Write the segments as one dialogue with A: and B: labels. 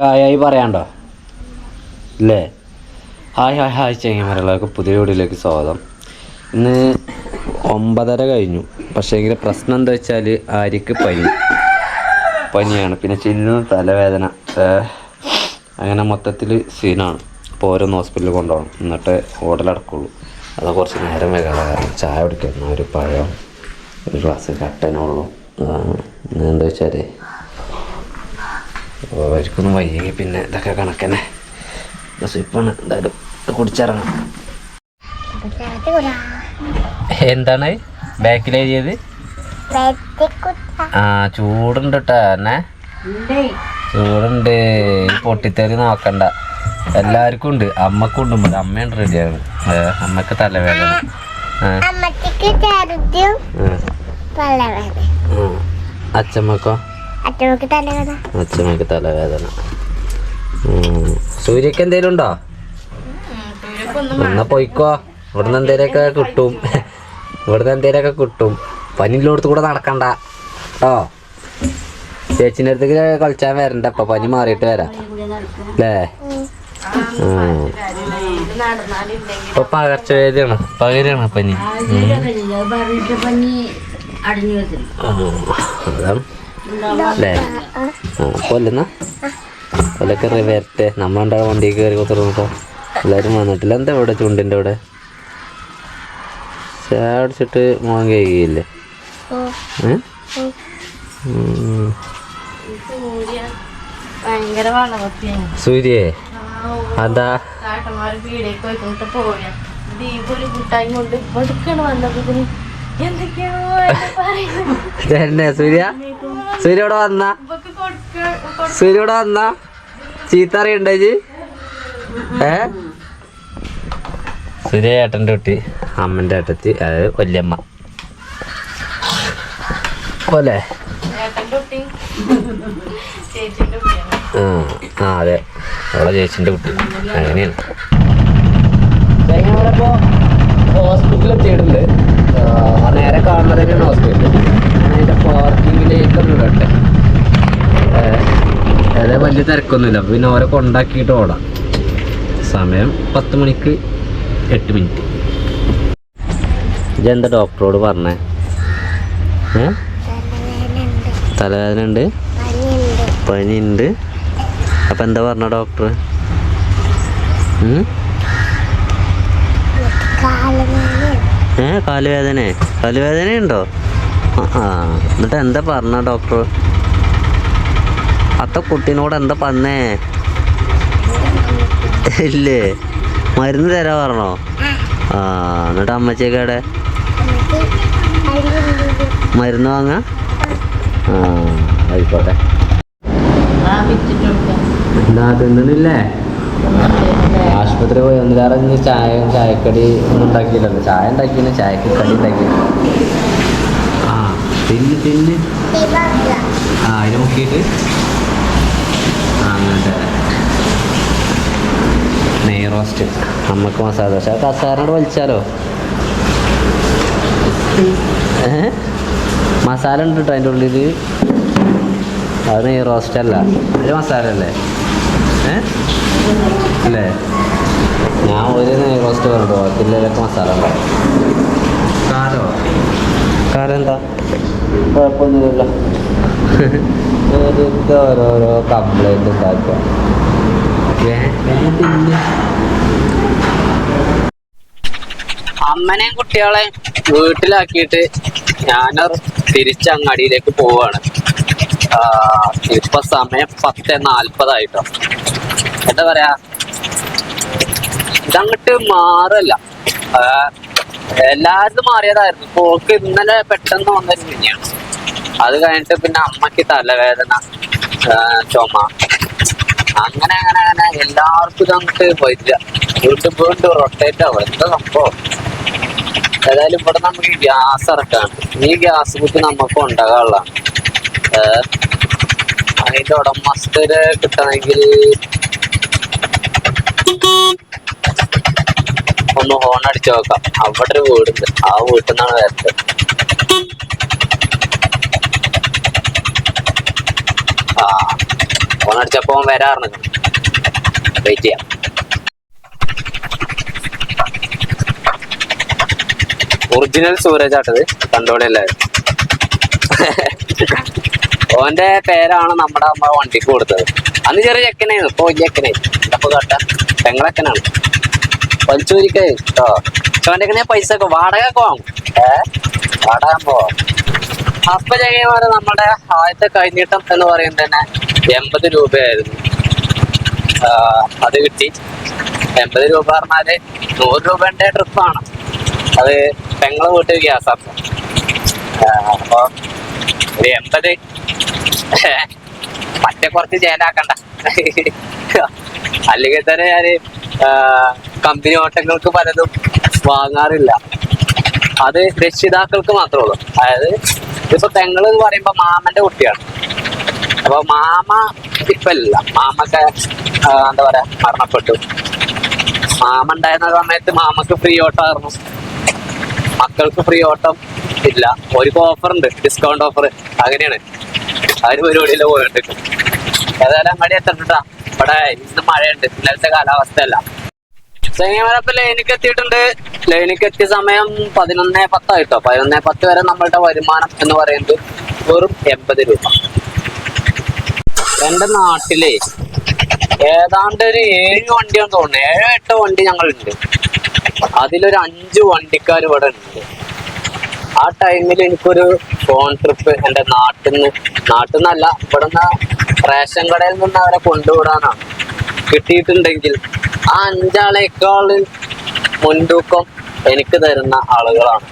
A: Hi ആയി പറയാണ്ടോ? ഇല്ലേ? ഹായ് ഹായ് ഹായ് ചെങ്ങന്മാരുള്ളവർക്ക് പുതിയ വീഡിയോയിലേക്ക് സ്വാഗതം. ഇന്ന് ഒമ്പതര കഴിഞ്ഞു. പക്ഷേ എങ്കിൽ പ്രശ്നം എന്താ വെച്ചാൽ ആര്യക്ക് പനി. പനിയാണ്. പിന്നെ ചിന്നു തലവേദന. അങ്ങനെ മൊത്തത്തിൽ സീനാണ് അപ്പോൾ ഓരോന്ന് ഹോസ്പിറ്റലിൽ കൊണ്ടുപോകണം. എന്നിട്ട് ഓടലടക്കുള്ളൂ അത് കുറച്ച് നേരം വേഗം കാരണം ചായ കുടിക്കുന്ന ഒരു പഴം ഒരു ഗ്ലാസ് കട്ടനുള്ളൂ എന്താ വെച്ചാൽ അവർക്കൊന്നും വയ്യെങ്കിൽ പിന്നെ ഇതൊക്കെ കണക്കന്നെ. സ്വിപ്പാണ്. എന്തായാലും കുടിച്ചിറങ്ങണം കുടിച്ചിറങ്ങാം. എന്താണ്? ബാക്കിൽ എഴുതിയത്? ആ ചൂടുണ്ട് കേട്ടോ എന്നെ ചൂടുണ്ട്. പൊട്ടിത്തെറി നോക്കണ്ട. എല്ലാവർക്കും ഉണ്ട്. അമ്മക്കും ഉണ്ട്. ഇവിടെ അമ്മയുണ്ട് റെഡിയാണ്. അമ്മയ്ക്ക് തലവേദന. അച്ഛമ്മക്കോ?
B: അച്ഛമ്മക്ക് തലവേദന.
A: സൂര്യക്ക് എന്തേലും ഉണ്ടോ? എന്നാ പോയിക്കോ. ഇവിടുന്ന് എന്തേലൊക്കെ കിട്ടും. ഇവിടുന്ന് എന്തേലൊക്കെ കിട്ടും. പനിയിലോടത്ത് കൂടെ നടക്കണ്ട. കേട്ടോ ചേച്ചിന്റെ അടുത്തേക്ക് കളിച്ചാൻ വരണ്ട. ഇപ്പൊ പനി മാറിയിട്ട് വരാം. അല്ലേ. ഇപ്പൊ പകർച്ചവേദിയാണ് പകരാണ് പനി. അതാണ്. അല്ലേ ആ കൊല്ലുന്ന? കൊല്ലക്കറി വരട്ടെ നമ്മളുണ്ടാ വണ്ടി കയറി കുത്തിർന്നപ്പോ എല്ലാവരും വന്നിട്ടില്ല. എന്താ ഇവിടെ ചുണ്ടിന്റെ അവിടെ? ചാടിച്ചിട്ട്.
C: ഭയങ്കര വളവത്തിയാണ്
A: സൂര്യേ അതാ.
C: കൂട്ടായി കൊണ്ട്
A: തന്നെ സൂര്യ? സൂര്യ ഇവിടെ വന്ന? സൂര്യ ഇവിടെ വന്ന? ചീത്ത അറിയണ്ടേ ഏ? സൂര്യ ഏട്ടന്റെ കുട്ടി അമ്മന്റെ ഏട്ടത്തി അതായത് വല്യമ്മ. പോലെ ആ അതെ. അവളെ ചേച്ചിന്റെ കുട്ടി. അങ്ങനെയാണ്. ഹോസ്പിറ്റലിൽ എത്തിയിട്ടുണ്ട്. തന്നെയാണ് ഹോസ്പിറ്റൽ. അതിന്റെ പാർക്കിങ്ങിലേക്ക് ഇടട്ടെ അതായത് വലിയ തിരക്കൊന്നുമില്ല. പിന്നെ ഓരോ കൊണ്ടാക്കിയിട്ട് ഓടാം. സമയം പത്ത് മണിക്ക് എട്ട് മിനിറ്റ്. ഇതെന്താ ഡോക്ടറോട് പറഞ്ഞേ? ഏ?
B: തലവേദന ഉണ്ട്? പനിയുണ്ട്.
A: അപ്പം എന്താ പറഞ്ഞ ഡോക്ടർ ഉം?
B: കാലുവേദന
A: ഏ കാലുവേദന. കാലുവേദന ഉണ്ടോ ആ. എന്നിട്ട് എന്താ പറഞ്ഞ ഡോക്ടർ അത്ത കുട്ടീനോട് എന്താ പറഞ്ഞേ? ഇല്ലേ? മരുന്ന് തരാ പറഞ്ഞോ? ആ എന്നിട്ട്
B: അമ്മച്ചേക്ക് അവിടെ
A: മരുന്ന് വാങ്ങാ? ആ ആയിക്കോട്ടെ. തിന്നണില്ലേ? ആശുപത്രി പോയി ഒന്നിലേറെ ഇന്ന് ചായ ചായക്കടി ഒന്നും ഉണ്ടാക്കിയില്ലല്ലോ ചായ ഉണ്ടാക്കിയില്ല ചായക്ക് കടി ഉണ്ടാക്കി ആ തിന്ന് തിന്ന്. ആ അതിന് മുക്കിയിട്ട്. ആ അങ്ങനത്തെ. നെയ് റോസ്റ്റ്. അമ്മയ്ക്ക് മസാല ദോശ. കസാരനോട് വലിച്ചാലോ? മസാല ഉണ്ട് കേട്ടോ അതിന്റെ ഉള്ളിൽ അത് നെയ് റോസ്റ്റ് അല്ല. അത് മസാല അല്ലേ? ഏ? അല്ലേ? ഞാൻ ഒരു റോസ്റ്റ് പറഞ്ഞു ബാക്കിയുള്ളതിലൊക്കെ മസാല കാരോ? കാരം എന്താ? കുഴപ്പമൊന്നുമില്ല വെറുതെ ഓരോരോ കംപ്ലൈന്റ് ഉണ്ടാക്കുക. അമ്മനെയും കുട്ടികളെ വീട്ടിലാക്കിയിട്ട് ഞാൻ തിരിച്ച് അങ്ങാടിയിലേക്ക് പോവാണ്. ആ, ഇപ്പൊ സമയം പത്ത് നാൽപ്പതായിട്ടോ. എന്താ പറയാ? ഇതങ്ങട്ട് മാറല്ല. എല്ലാരും മാറിയതായിരുന്നു. പോക്ക് ഇന്നലെ പെട്ടെന്ന് വന്നൊരു പനിയാണ് അത് കഴിഞ്ഞിട്ട് പിന്നെ അമ്മയ്ക്ക് തലവേദന ചുമ. അങ്ങനെ അങ്ങനെ അങ്ങനെ എല്ലാവർക്കും ഇതങ്ങട്ട് വരില്ല. വീണ്ടും വീണ്ടും റൊട്ടേറ്റ് ആവും. എന്താ സംഭവം? ഏതായാലും ഇവിടെ നമുക്ക് ഗ്യാസ് ഇറക്കാണ്. ഈ ഗ്യാസ് കുത്തി നമുക്ക് ഉണ്ടാകാനുള്ളതാണ് അതിന്റെ ഉടമസ്ഥര് കിട്ടണമെങ്കിൽ ഒന്ന് ഹോൺ അടിച്ചു നോക്കാം. അവിടെ ഒരു വീടുണ്ട്. ആ വീട്ടിൽ നിന്നാണ് വരുന്നത്. ആ ഫോൺ അടിച്ചപ്പോ വരാറുണ്ട്. വെയിറ്റ് ചെയ്യാം. ഒറിജിനൽ സൂരജ് ആട്ടത് കണ്ടോടെ അല്ലായിരുന്നു ഓന്റെ പേരാണ് നമ്മുടെ അമ്മ വണ്ടിക്ക് കൊടുത്തത്. അന്ന് ചെറിയ ചെക്കനായിരുന്നു. ഇപ്പൊ ചെക്കനായി. അപ്പൊ കേട്ട പെങ്ങളക്കനാണ്. വലിച്ചൂരിക്കേ കേട്ടോ ചോന്റെ പൈസ ഒക്കെ വാടക ഒക്കെ വാങ്ങും. ഏ? വാടക പോവാം അപ്പൊ ചങ്ങന്മാരെ നമ്മുടെ ആദ്യത്തെ കൈനീട്ടം എന്ന് പറയുന്നത് തന്നെ എൺപത് രൂപയായിരുന്നു. അത് കിട്ടി. എൺപത് രൂപ പറഞ്ഞാൽ നൂറ് രൂപന്റെ ട്രിപ്പാണ് അത് പെങ്ങളെ വീട്ടിൽ ഗ്യാസ്. ആക്കും അപ്പൊ ഒരു എൺപത്. മറ്റേ കുറച്ച് ചേലാക്കണ്ട. അല്ലെങ്കിൽ തന്നെ ഞാൻ കമ്പനി ഓട്ടങ്ങൾക്ക് പലതും വാങ്ങാറില്ല. അത് രക്ഷിതാക്കൾക്ക് മാത്രമേ ഉള്ളൂ. അതായത് ഇപ്പൊ തെങ്ങൾ എന്ന് പറയുമ്പോ മാമന്റെ കുട്ടിയാണ്. അപ്പൊ മാമ ഇപ്പല്ല മാമൊക്കെ എന്താ പറയാ മരണപ്പെട്ടു. മാമ ഉണ്ടായിരുന്ന സമയത്ത് മാമക്ക് ഫ്രീ ഓട്ടമായിരുന്നു മക്കൾക്ക് ഫ്രീ ഓട്ടം ഇല്ല. ഒരു ഓഫർ ഉണ്ട്. ഡിസ്കൗണ്ട് ഓഫർ അങ്ങനെയാണ്. ആ ഒരു പരിപാടിയിൽ പോയിട്ട് ഏതായാലും അങ്ങാടി എത്തണ്ടാ ഇവിടെ ഇന്ന് മഴയുണ്ട്. ഇന്നലത്തെ കാലാവസ്ഥയല്ല. ചെങ്ങമരപ്പ് ലൈനിക്ക് എത്തിയിട്ടുണ്ട്. ലൈനിക്ക് എത്തിയ സമയം പതിനൊന്നേ പത്തായിട്ടോ പതിനൊന്നേ പത്ത് വരെ നമ്മളുടെ വരുമാനം എന്ന് പറയുന്നത് വെറും എൺപത് രൂപ. എന്റെ നാട്ടിലെ ഏതാണ്ട് ഒരു ഏഴ് വണ്ടിയാണ് തോന്നുന്നത് ഏഴോ എട്ടോ വണ്ടി ഞങ്ങളുണ്ട്. അതിലൊരു അഞ്ച് വണ്ടിക്കാർ ഇവിടെ ഉണ്ട്. ആ ടൈമിൽ എനിക്കൊരു ഫോൺ ട്രിപ്പ് എന്റെ നാട്ടിൽ നിന്ന് നാട്ടിൽ നിന്നല്ല ഇവിടെ നിന്ന് റേഷൻ കടയിൽ നിന്ന് അവരെ കൊണ്ടുവിടാനാണ് കിട്ടിയിട്ടുണ്ടെങ്കിൽ ആ അഞ്ചാളേക്കാൾ മുൻതൂക്കം എനിക്ക് തരുന്ന ആളുകളാണ്.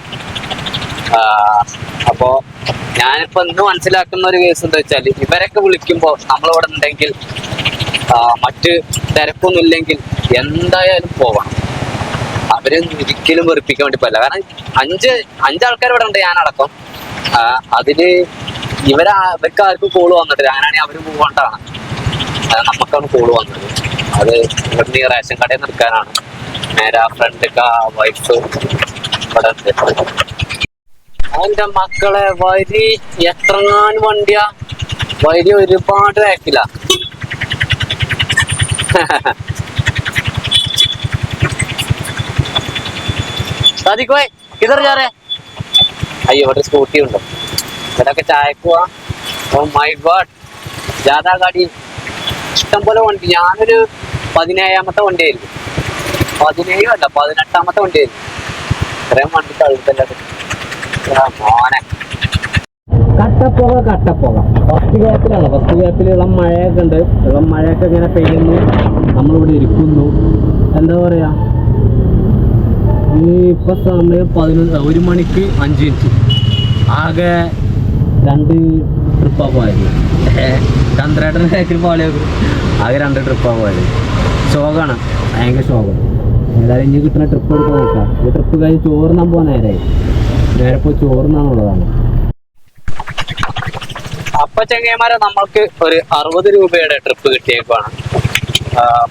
A: അപ്പോ ഞാനിപ്പോ ഇന്ന് മനസ്സിലാക്കുന്ന ഒരു കേസ് എന്താ വെച്ചാൽ ഇവരൊക്കെ വിളിക്കുമ്പോ നമ്മളിവിടെ ഉണ്ടെങ്കിൽ മറ്റ് തിരക്കൊന്നും ഇല്ലെങ്കിൽ എന്തായാലും പോകണം അവരെ ഒരിക്കലും വെറുപ്പിക്കാൻ വേണ്ടി പറ്റില്ല. കാരണം അഞ്ച് അഞ്ചാൾക്കാർ ഇവിടെ ഉണ്ട് ഞാനടക്കം. അതിൽ ഇവരാ ഇവർക്ക് ആർക്കും കോൾ വന്നിട്ടില്ല. അങ്ങനെയാണെങ്കിൽ അവർ പോകണ്ടാണ് നമുക്കാണ് കോൾ വന്നത്. അത് ഇവിടുന്ന് ഈ റേഷൻ കടയിൽ നിൽക്കാനാണ് നേരെ ഫ്രണ്ട് വൈഫ് ഇവിടെ എന്റെ മക്കളെ വരി എത്രങ്ങാനും വണ്ടിയാ. വരി ഒരുപാട് ബാക്കില സാധിക്കോയ് जा रहे അയ്യോ ഇവിടെ സ്കൂട്ടി ഉണ്ടോ. ഇവരൊക്കെ ചായക്കുവാ ഓ മൈ ഗോഡ് ജാഥാ ഗാഡി ഇഷ്ടം പോലെ വണ്ടി. ഞാനൊരു പതിനേഴാമത്തെ വണ്ടിയായിരുന്നു. പതിനേഴും അല്ല പതിനെട്ടാമത്തെ വണ്ടിയായിരുന്നു. ഇത്രയും വണ്ടി കഴുത്തല്ലേ മോനെ. കട്ടപ്പുക കട്ടപ്പുക ഫസ്റ്റ് ഗ്യാപ്പിലാണ് ഫസ്റ്റ് ഗ്യാപ്പിൽ ഇളം മഴയൊക്കെ ഉണ്ട്. ഇളം മഴയൊക്കെ ഇങ്ങനെ പെയ്യുന്നു. നമ്മളിവിടെ ഇരിക്കുന്നു. എന്താ പറയാ? ഇപ്പൊ സമയം പതിനൊന്ന് ഒരു മണിക്ക് അഞ്ച് മിനിറ്റ്. ആകെ രണ്ട് ട്രിപ്പാ പോയത്. ചന്ദ്രേട്ടന്റെ ബാക്കിൽ പാളിയാക്കും ആകെ രണ്ട് ട്രിപ്പാ പോയത്. ശോകമാണ് ഭയങ്കര ശോകം. ഏതായാലും ഇനി കിട്ടുന്ന ട്രിപ്പ് എടുക്കാൻ നോക്കാം. ഈ ട്രിപ്പ് കഴിഞ്ഞ് ചോറുന്നാൻ പോകാൻ നേരെ നേരെ പോയി ചോറുന്നാന്നുള്ളതാണ്. അപ്പൊ ചെങ്ങന്മാരെ നമ്മൾക്ക് ഒരു അറുപത് രൂപയുടെ ട്രിപ്പ് കിട്ടിയേക്കാണ്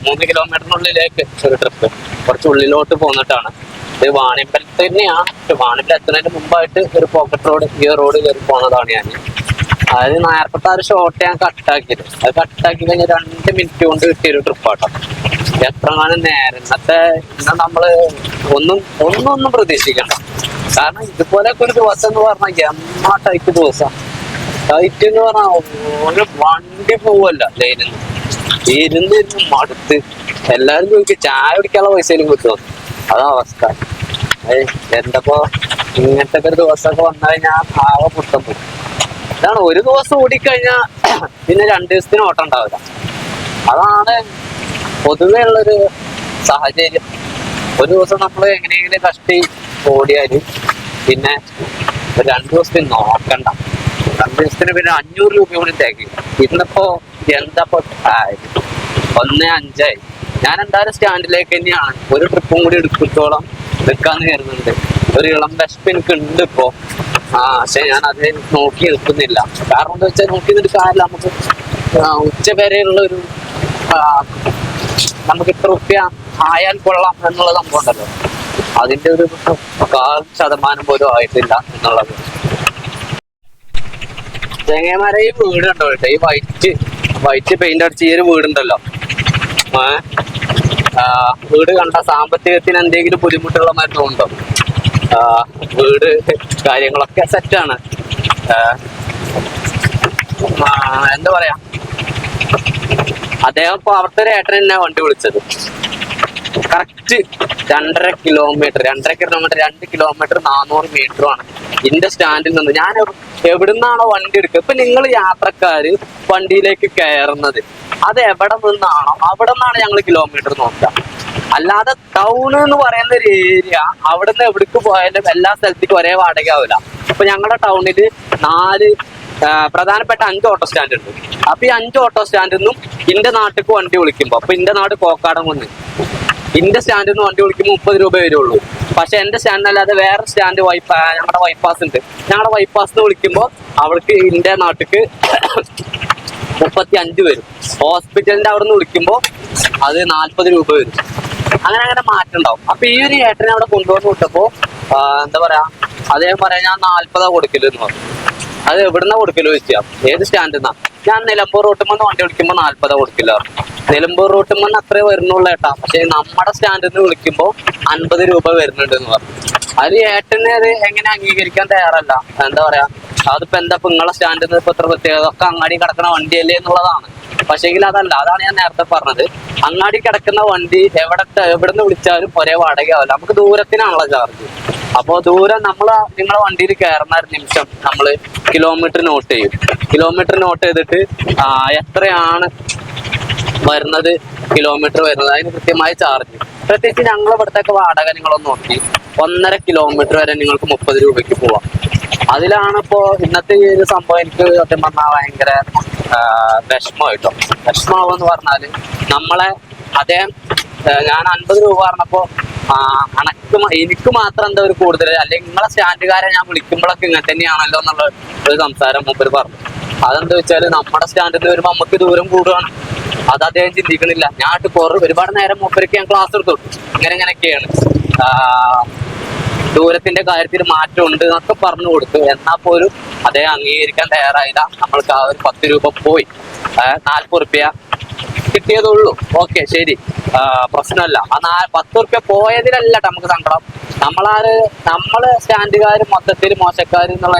A: മൂന്ന് കിലോമീറ്ററിനുള്ളിലേക്ക് ഒരു ട്രിപ്പ് കുറച്ച് ഉള്ളിലോട്ട് പോന്നിട്ടാണ്. ഇത് വാണിയമ്പലത്ത് തന്നെയാണ് പക്ഷെ വാണിയമ്പലം എത്തുന്നതിന് മുമ്പായിട്ട് ഒരു പോക്കറ്റ് റോഡ് ഈ റോഡ് കയറി പോണതാണ് ഞാൻ. അതായത് നാൽപ്പത്തി ആറ് ഷോട്ട് ഞാൻ കട്ടാക്കിയത് അത് കട്ടാക്കി കഴിഞ്ഞ രണ്ട് മിനിറ്റ് കൊണ്ട് കിട്ടിയൊരു ട്രിപ്പാട്ടോ എത്ര കാലം നേരം. ഇന്നത്തെ ഇന്ന് നമ്മൾ ഒന്നും ഒന്നും ഒന്നും പ്രതീക്ഷിക്കണ്ട. കാരണം ഇതുപോലൊക്കെ ഒരു ദിവസം എന്ന് പറഞ്ഞാൽ എമ്മാ ടൈപ്പ് ദിവസം. ടൈറ്റ് എന്ന് പറഞ്ഞാൽ ഒരു വണ്ടി പോവല്ല ലൈനിൽ നിന്ന് ഇരുന്ന് ഇരുന്ന് മടുത്ത് എല്ലാരും ചോദിക്കും ചായ കുടിക്കാനുള്ള പൈസയിലും കിട്ടുമോ അതാ അവസ്ഥ. എന്തപ്പോ ഇങ്ങനത്തെ ഒരു ദിവസമൊക്കെ വന്നു കഴിഞ്ഞാൽ ആവ പുട്ടം പോകും ഇതാണ് ഒരു ദിവസം ഓടിക്കഴിഞ്ഞാൽ പിന്നെ രണ്ടു ദിവസത്തിന് ഓട്ടം ഉണ്ടാവില്ല. അതാണ് പൊതുവെ ഉള്ളൊരു സാഹചര്യം. ഒരു ദിവസം നമ്മൾ എങ്ങനെയെങ്കിലും കഷ്ടി ഓടിയാൽ പിന്നെ രണ്ടു ദിവസത്തിന് നോക്കണ്ട രണ്ടു ദിവസത്തിന് പിന്നെ അഞ്ഞൂറ് രൂപ കൂടി തേക്കി ഇന്നിപ്പോ എന്തപ്പോ ഒന്ന് അഞ്ചായി. ഞാൻ എന്തായാലും സ്റ്റാൻഡിലേക്ക് തന്നെയാണ്. ഒരു ട്രിപ്പും കൂടി എടുക്കത്തോളം എടുക്കാന്ന് കരുതുന്നുണ്ട്. ഒരു ഇളം വിശപ്പ് എനിക്ക് ഉണ്ട് ഇപ്പോ. ആ പക്ഷെ ഞാൻ അത് നോക്കി നിൽക്കുന്നില്ല. കാരണം എന്താ വെച്ചാൽ നോക്കി നിന്നിട്ട് കാര്യമില്ല. നമുക്ക് ഉച്ച വരെയുള്ള ഒരു നമുക്ക് ഇത്ര റുപ്യ ആയാൽ കൊള്ളാം എന്നുള്ള സംഭവം ഉണ്ടല്ലോ അതിന്റെ ഒരു കാൽ ശതമാനം പോലും ആയിട്ടില്ല എന്നുള്ളത്. ചെങ്ങന്മാരെ ഈ വീട് ഉണ്ടോ ഈ വൈറ്റ് വൈറ്റ് പെയിന്റ് അടിച്ച ഈ ഒരു വീടുണ്ടല്ലോ. വീട് കണ്ട സാമ്പത്തികത്തിന് എന്തെങ്കിലും ബുദ്ധിമുട്ടുള്ള ആ, വീട് കാര്യങ്ങളൊക്കെ സെറ്റാണ് എന്താ പറയാ? അദ്ദേഹം ഇപ്പൊ അവിടുത്തെ ഏട്ടൻ എന്നെ വണ്ടി വിളിച്ചത്. കറക്റ്റ് രണ്ടര കിലോമീറ്റർ രണ്ടര കിലോമീറ്റർ രണ്ട് കിലോമീറ്റർ നാനൂറ് മീറ്ററുമാണ് ഇന്റെ സ്റ്റാൻഡിൽ നിന്ന് ഞാൻ എവ്- എവിടുന്നാണോ വണ്ടി എടുക്കുക. ഇപ്പൊ നിങ്ങൾ യാത്രക്കാര് വണ്ടിയിലേക്ക് കയറുന്നത്. അത് എവിടെ നിന്നാണോ അവിടെ നിന്നാണ് ഞങ്ങൾ കിലോമീറ്റർ നോക്കുക. അല്ലാതെ ടൗൺ എന്ന് പറയുന്ന ഒരു ഏരിയ അവിടെ നിന്ന് എവിടേക്ക് പോയാലും എല്ലാ സ്ഥലത്തേക്കും ഒരേ വാടക ആവില്ല ഇപ്പൊ ഞങ്ങളുടെ ടൗണിൽ നാല് പ്രധാനപ്പെട്ട അഞ്ച് ഓട്ടോ സ്റ്റാൻഡ് ഉണ്ട്. അപ്പൊ ഈ അഞ്ച് ഓട്ടോ സ്റ്റാൻഡിൽ നിന്നും ഇന്റെ നാട്ടിലേക്ക് വണ്ടി വിളിക്കുമ്പോ അപ്പൊ ഇന്റെ നാട് കോക്കാടം വന്ന്. ഇന്റെ സ്റ്റാൻഡിൽ നിന്ന് വണ്ടി വിളിക്കുമ്പോൾ മുപ്പത് രൂപ വരുള്ളൂ. പക്ഷെ എന്റെ സ്റ്റാൻഡ് അല്ലാതെ വേറെ സ്റ്റാൻഡ് വൈപ്പാ ഞങ്ങളുടെ വൈപ്പാസ് ഉണ്ട്. ഞങ്ങളുടെ വൈപ്പാസ് വിളിക്കുമ്പോൾ അവൾക്ക് ഇന്റെ നാട്ടിക്ക് മുപ്പത്തി അഞ്ച് വരും. ഹോസ്പിറ്റലിന്റെ അവിടെ നിന്ന് വിളിക്കുമ്പോൾ അത് നാല്പത് രൂപ വരും. അങ്ങനെ അങ്ങനെ മാറ്റം ഉണ്ടാവും. അപ്പൊ ഈ ഒരു ഏട്ടനെ അവിടെ കൊണ്ടുവന്ന് വിട്ടപ്പോ എന്താ പറയാ അദ്ദേഹം പറയാ ഞാൻ നാല്പതാ കൊടുക്കൽ എന്ന് പറഞ്ഞു. അത് എവിടുന്നാ കൊടുക്കൽ വെച്ചാ ഏത് സ്റ്റാൻഡിൽ നിന്നാ ഞാൻ നിലമ്പൂർ ഓട്ടുമ്പോ വണ്ടി വിളിക്കുമ്പോൾ നാല്പതാ കൊടുക്കില്ല നിലമ്പൂർ റൂട്ടിൽ നിന്ന് അത്രേ വരുന്നുള്ളൂ ഏട്ടാ. പക്ഷെ നമ്മുടെ സ്റ്റാൻഡിൽ നിന്ന് വിളിക്കുമ്പോൾ അൻപത് രൂപ വരുന്നുണ്ട് എന്ന് പറഞ്ഞു. അത് ഏട്ടനെ അത് എങ്ങനെ അംഗീകരിക്കാൻ തയ്യാറല്ല. എന്താ പറയാ അതിപ്പോ എന്താ നിങ്ങളെ സ്റ്റാൻഡിൽ നിന്ന് ഇപ്പൊ ഇത്ര പ്രത്യേകത? ഒക്കെ അങ്ങാടി കിടക്കുന്ന വണ്ടിയല്ലേ എന്നുള്ളതാണ്. പക്ഷേങ്കിൽ അതല്ല അതാണ് ഞാൻ നേരത്തെ പറഞ്ഞത്. അങ്ങാടി കിടക്കുന്ന വണ്ടി എവിടെ എവിടുന്ന് വിളിച്ചാലും ഒരേ വാടകയാവില്ല. നമുക്ക് ദൂരത്തിനാണല്ലോ ചാർജ് അപ്പോ ദൂരം നമ്മൾ നിങ്ങളെ വണ്ടിയിൽ കയറുന്ന ഒരു നിമിഷം നമ്മൾ കിലോമീറ്റർ നോട്ട് ചെയ്യും. കിലോമീറ്റർ നോട്ട് ചെയ്തിട്ട് എത്രയാണ് വരുന്നത് കിലോമീറ്റർ വരുന്നത്. അതിന് കൃത്യമായ ചാർജ് പ്രത്യേകിച്ച് ഞങ്ങളെ ഇവിടുത്തെ വാടക നിങ്ങളൊന്ന് നോക്കി. ഒന്നര കിലോമീറ്റർ വരെ നിങ്ങൾക്ക് മുപ്പത് രൂപയ്ക്ക് പോവാം. അതിലാണ് ഇപ്പോ ഇന്നത്തെ ഈ ഒരു സംഭവം എനിക്ക് സത്യം പറഞ്ഞാൽ ഭയങ്കര വിഷമമായിട്ടോ. വിഷമാവെന്ന് പറഞ്ഞാൽ നമ്മളെ അദ്ദേഹം ഞാൻ അൻപത് രൂപ പറഞ്ഞപ്പോ അണക്ക് എനിക്ക് മാത്രം എന്താ ഒരു കൂടുതൽ അല്ലെങ്കിൽ നിങ്ങളെ സ്റ്റാൻഡുകാരെ ഞാൻ വിളിക്കുമ്പോഴൊക്കെ ഇങ്ങനെ തന്നെയാണല്ലോ എന്നുള്ള ഒരു സംസാരം മുമ്പിൽ പറഞ്ഞു. അതെന്താ വെച്ചാൽ നമ്മുടെ സ്റ്റാൻഡിൽ വരുമ്പോ നമുക്ക് ദൂരം കൂടുകയാണ് അത് അദ്ദേഹം ചിന്തിക്കണില്ല ഞാൻ കുറേ ഒരുപാട് നേരം മൂപ്പർക്ക് ഞാൻ ക്ലാസ് എടുത്തു. ഇങ്ങനെ ഇങ്ങനെയൊക്കെയാണ്. ദൂരത്തിന്റെ കാര്യത്തിൽ മാറ്റമുണ്ട് എന്നൊക്കെ പറഞ്ഞു കൊടുത്തു. എന്നാൽ പോലും അദ്ദേഹം അംഗീകരിക്കാൻ തയ്യാറായില്ല. നമ്മൾക്ക് ആ ഒരു പത്ത് രൂപ പോയി. നാൽപ്പത് റുപ്യ കിട്ടിയതുള്ളൂ ഓക്കെ ശരി. പ്രശ്നമല്ല. ആ നാ പത്ത് റുപ്യ പോയതിലല്ല നമുക്ക് സങ്കടം. നമ്മളാര് നമ്മൾ സ്റ്റാൻഡുകാർ മൊത്തത്തിൽ മോശക്കാർ എന്നുള്ള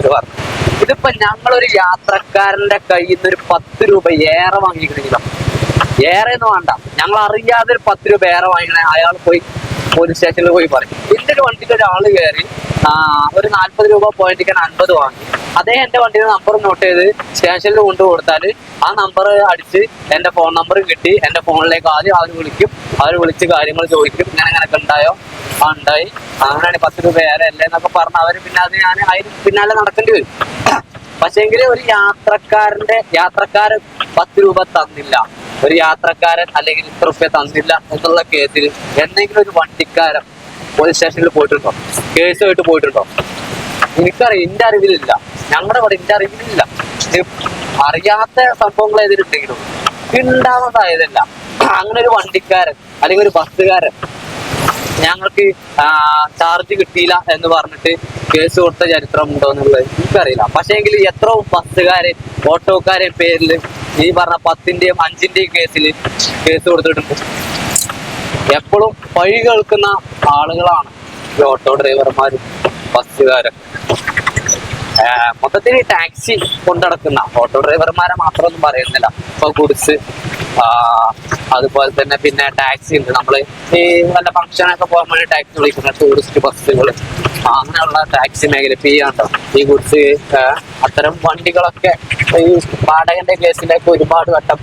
A: ഒരു പറഞ്ഞു. ഇതിപ്പോ ഞങ്ങളൊരു യാത്രക്കാരന്റെ കയ്യിൽ നിന്ന് ഒരു പത്ത് രൂപ ഏറെ വാങ്ങിക്കണെങ്കിലോ ഏറെ ഒന്നും വേണ്ട. ഞങ്ങൾ അറിയാതെ ഒരു പത്ത് രൂപ ഏറെ വാങ്ങിക്കണേ അയാൾ പോയി പോലീസ് സ്റ്റേഷനിൽ പോയി പറയും. എന്റെ ഒരു വണ്ടിയിൽ ഒരാൾ കയറി ഒരു നാല്പത് രൂപ പോയിന്റിക്കാൻ അൻപത് വാങ്ങി. അദ്ദേഹം എന്റെ വണ്ടിയുടെ നമ്പർ നോട്ട് ചെയ്ത് സ്റ്റേഷനിൽ കൊണ്ട് കൊടുത്താൽ ആ നമ്പർ അടിച്ച് എന്റെ ഫോൺ നമ്പർ കിട്ടി. എന്റെ ഫോണിലേക്ക് ആദ്യം അവർ വിളിക്കും. അവർ വിളിച്ച് കാര്യങ്ങൾ ചോദിക്കും. ഇങ്ങനെ അങ്ങനെ ഉണ്ടായോ? ആ ഉണ്ടായി. അങ്ങനെയാണ് പത്ത് രൂപ ഏറെ അല്ലേ എന്നൊക്കെ പറഞ്ഞ് അവർ പിന്നെ അത് ഞാൻ അതിന് പിന്നാലെ നടക്കേണ്ടി വരും. പക്ഷേങ്കിൽ ഒരു യാത്രക്കാരന്റെ യാത്രക്കാരൻ പത്ത് രൂപ തന്നില്ല. ഒരു യാത്രക്കാരൻ അല്ലെങ്കിൽ ഇത്ര റുപ്യ തന്നില്ല എന്നുള്ള കേസിൽ എന്തെങ്കിലും ഒരു വണ്ടിക്കാരൻ പോലീസ് സ്റ്റേഷനിൽ പോയിട്ടുണ്ടോ? കേസുമായിട്ട് പോയിട്ടുണ്ടോ? എനിക്കറിയാം. എന്റെ അറിവിലില്ല. ഞങ്ങളുടെ ഇവിടെ എന്റെ അറിവിലില്ല. അറിയാത്ത സംഭവങ്ങൾ ഏതിലുണ്ടെങ്കിലും ഉണ്ടാവാൻ അങ്ങനെ ഒരു വണ്ടിക്കാരൻ അല്ലെങ്കിൽ ഒരു ബസ്സുകാരൻ ഞങ്ങൾക്ക് ചാർജ് കിട്ടിയില്ല എന്ന് പറഞ്ഞിട്ട് കേസ് കൊടുത്ത ചരിത്രം ഉണ്ടോ എന്നുള്ളത് എനിക്കറിയില്ല. പക്ഷേ എങ്കിൽ എത്ര ബസ്സുകാരെ ഓട്ടോക്കാരെ പേരിൽ ഈ പറഞ്ഞ പത്തിന്റെയും അഞ്ചിന്റെയും കേസിൽ കേസ് കൊടുത്തിട്ടുണ്ട്. എപ്പോഴും വഴി കേൾക്കുന്ന ആളുകളാണ് ഈ ഓട്ടോ ഡ്രൈവർമാരും ബസ്സുകാരൊക്കെ മൊത്തത്തിൽ ടാക്സി കൊണ്ടടക്കുന്ന ഓട്ടോ ഡ്രൈവർമാരെ മാത്രമൊന്നും പറയുന്നില്ല. ഇപ്പൊ ഗുഡ്സ് അതുപോലെ തന്നെ പിന്നെ ടാക്സി ഉണ്ട്. നമ്മൾ ഈ വല്ല ഫംഗ്ഷനൊക്കെ പോകാൻ വേണ്ടി ടാക്സി വിളിക്കുന്ന ടൂറിസ്റ്റ് ബസ്സുകൾ അങ്ങനെയുള്ള ടാക്സി മേഖല ഈ ഉണ്ടോ ഈ ഗുഡ്സ് അത്തരം വണ്ടികളൊക്കെ ഈ വാടകന്റെ കേസിലേക്ക് ഒരുപാട് ഘട്ടം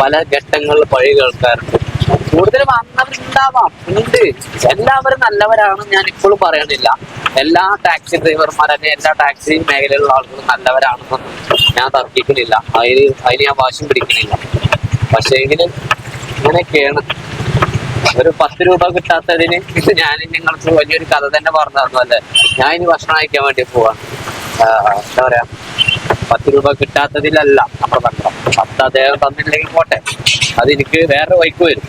A: പല ഘട്ടങ്ങളിൽ പഴി കേൾക്കാറുണ്ട്. കൂടുതൽ വന്നവരുണ്ടാവാം ഉണ്ട് എല്ലാവരും നല്ലവരാണെന്ന് ഞാൻ ഇപ്പോഴും പറയണില്ല എല്ലാ ടാക്സി ഡ്രൈവർമാർ എല്ലാ ടാക്സി മേഖലയിലുള്ള ആളുകളും നല്ലവരാണെന്ന് ഞാൻ തർക്കിക്കുന്നില്ല. അതിന് അതിന് ഞാൻ വാശം പിടിക്കുന്നില്ല. പക്ഷേ എങ്കിൽ ഇങ്ങനെയൊക്കെയാണ്. ഒരു പത്ത് രൂപ കിട്ടാത്തതിന് ഞാൻ നിങ്ങൾക്ക് വലിയൊരു കഥ തന്നെ പറഞ്ഞു തന്നല്ലേ ഞാൻ ഇനി ഭക്ഷണം അയക്കാൻ വേണ്ടി പോവാ എന്താ പറയാ? പത്ത് രൂപ കിട്ടാത്തതിലല്ല നമ്മുടെ സങ്കടം പത്ത് അദ്ദേഹം തന്നില്ലെങ്കിൽ പോട്ടെ. അത് എനിക്ക് വേറെ വൈക്ക് വരും.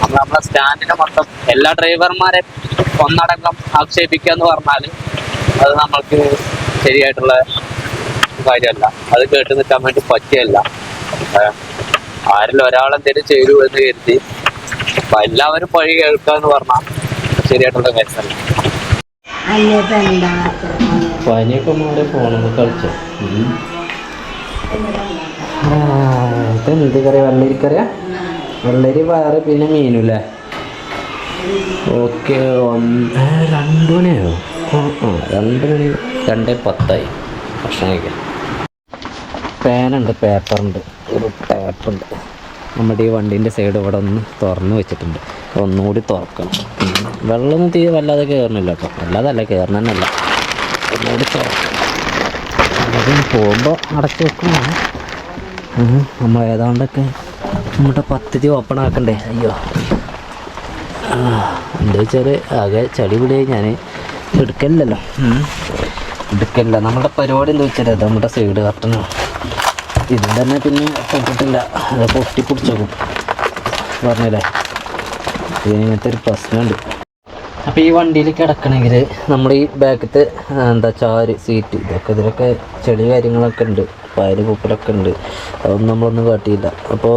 A: നമ്മൾ നമ്മളെ സ്റ്റാൻഡിനെ മൊത്തം എല്ലാ ഡ്രൈവർമാരെ ഒന്നടങ്കം ആക്ഷേപിക്കുക എന്ന് പറഞ്ഞാൽ അത് നമ്മൾക്ക് ശരിയായിട്ടുള്ള കാര്യമല്ല. അത് കേട്ട് നിൽക്കാൻ വേണ്ടി പറ്റിയല്ല. ആരിൽ ഒരാളെന്തേലും ചെയ്തു എന്ന് കരുതി. അപ്പൊ എല്ലാവരും പഴി കേൾക്കുക എന്ന് പറഞ്ഞാൽ ശരിയായിട്ടുള്ള
B: കാര്യമല്ല.
A: പനിയൊക്കെ മാറി പോണെന്ന് കളിച്ചോ? ഇതെന്ത് കറിയാ? വെള്ളരിക്കറിയാ വെള്ളരി പയറ് പിന്നെ മീനുല്ലേ? ഓക്കെ രണ്ടു മണിയായോ? രണ്ട് മണി രണ്ടേ പത്തായി. ഭക്ഷണം കഴിക്കാൻ പേനുണ്ട് പേപ്പറുണ്ട് ഒരു ടാപ്പുണ്ട്. നമ്മുടെ ഈ വണ്ടീന്റെ സൈഡ് ഇവിടെ ഒന്ന് തുറന്ന് വെച്ചിട്ടുണ്ട്. ഒന്നുകൂടി തുറക്കണം. വെള്ളം വെള്ളമൊന്നും തീരെ വല്ലാതെ കയറണില്ല കേട്ടോ. വല്ലാതല്ല കയറണമെന്നല്ല ഒന്നുകൂടി തുറക്കണം. പോകുമ്പോൾ അടച്ചു വെക്കും വേണം. ഉം. നമ്മൾ ഏതാണ്ടൊക്കെ നമ്മുടെ പദ്ധതി ഓപ്പൺ ആക്കണ്ടേ? അയ്യോ. എന്താ വെച്ചാൽ ആകെ ചളി പിടിയായി ഞാൻ എടുക്കലില്ലല്ലോ. ഉം. എടുക്കലില്ല. നമ്മുടെ പരിപാടി എന്താ വെച്ചാൽ നമ്മുടെ സൈഡ് കട്ടണം ഇത് തന്നെ പിന്നെ പൊട്ടിട്ടില്ല. അത് പൊട്ടി പിടിച്ചോക്കും. പറഞ്ഞല്ലേ? ഇതിനത്തെ ഒരു പ്രശ്നമുണ്ട്. അപ്പോൾ ഈ വണ്ടിയിൽ കിടക്കണമെങ്കിൽ നമ്മൾ ഈ ബാക്കത്തെ എന്താ ചാര് സീറ്റ് ഇതൊക്കെ ഇതിലൊക്കെ ചെളി കാര്യങ്ങളൊക്കെ ഉണ്ട്. പായൽ പൂപ്പലൊക്കെ ഉണ്ട്. അതൊന്നും നമ്മളൊന്നും കാട്ടിയില്ല. അപ്പോൾ